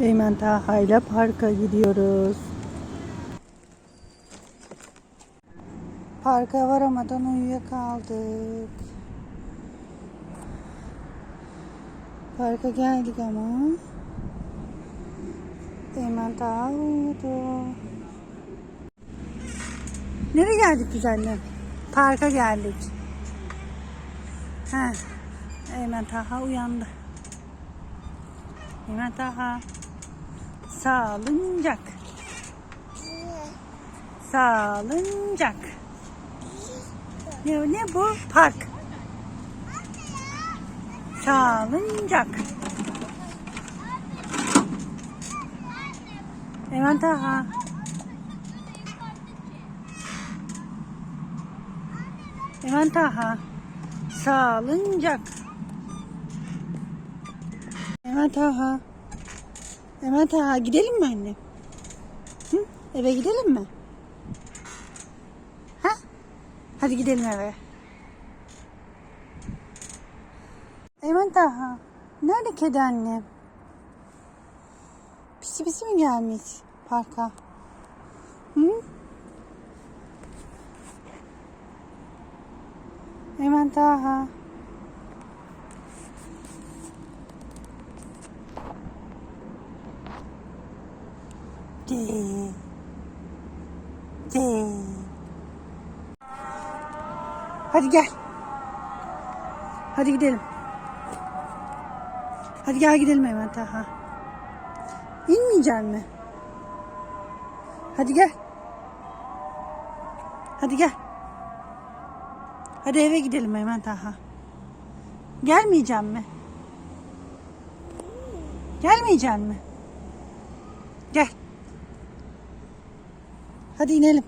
Eymen Taha ile parka gidiyoruz. Parka varamadan uyuyakaldık. Parka geldik ama Eymen Taha uyudu. Nereye geldik biz anne? Parka geldik. Ha. Eymen Taha uyandı. Eymen Taha. Sağlıncak. Sağlıncak. Ne, ne bu? Park. Sağlıncak. Eymen Taha. Eymen Taha. Sağlıncak. Eymen Taha. Eymen Taha gidelim mi anne? Hı? Eve gidelim mi? Ha? Hadi gidelim eve. Eymen Taha. Nerede kedi anne? Pisi pisi mi gelmiş parka? Hı? Eymen Taha. De. De. Hadi gel. Hadi gidelim. Hadi gel gidelim hemen Taha. İnmeyecek mi? Hadi gel. Hadi gel. Hadi eve gidelim hemen Taha. Gelmeyeceğim mi? Gelmeyeceğim mi? Gel. Hadi inelim.